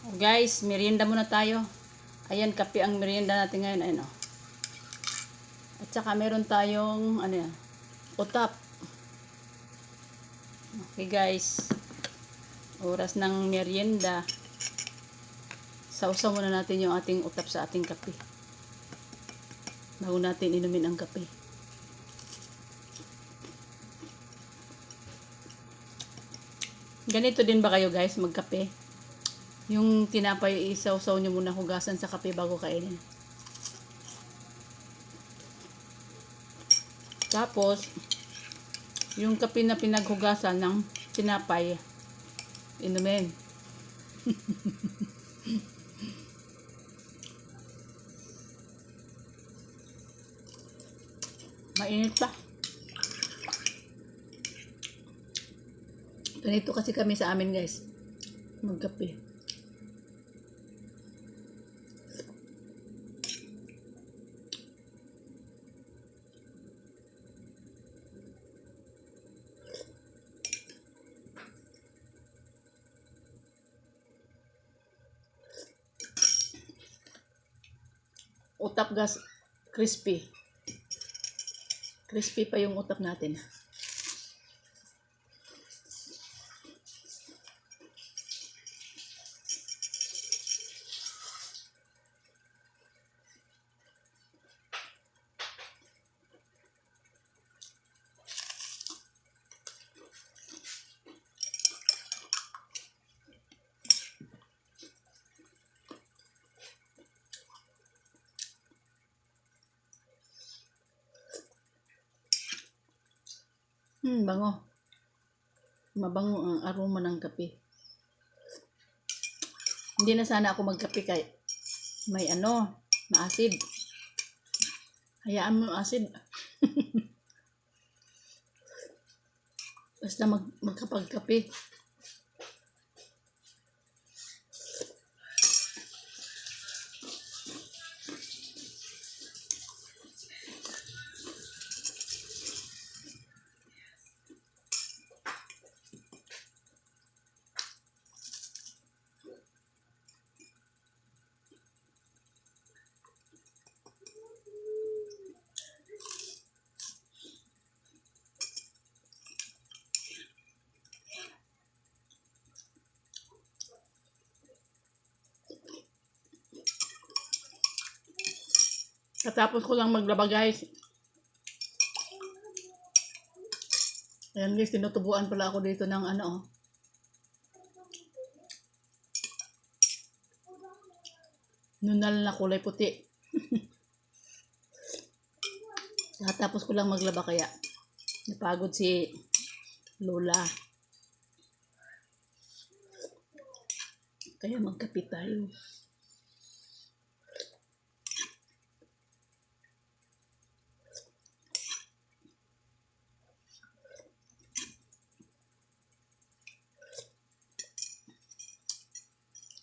Guys, merienda muna tayo. Ayan, kape ang merienda natin ngayon. Ayun, oh. At saka meron tayong, ano yan, utap. Okay guys. Oras ng merienda. Sausaw muna natin yung ating utap sa ating kape. Bago natin inumin ang kape. Ganito din ba kayo guys magkape? Yung tinapay isaw-saw nyo muna hugasan sa kape bago kainin. Tapos, yung kape na pinaghugasan ng tinapay, inumin. Mainit pa. Ganito kasi kami sa amin guys. Magkape. Utap gas crispy. Crispy pa yung utap natin. Hmm, bango. Mabango ang aroma ng kape. Hindi na sana ako magkape kay may ano, maasid. Hayaan mo acid. Basta mag, magkapagkape. Katapos ko lang maglaba guys. Ayan guys, tinutubuan pala ako dito ng ano oh. Nunal na kulay puti. Katapos ko lang maglaba kaya napagod si Lola. Kaya magkapit tayo.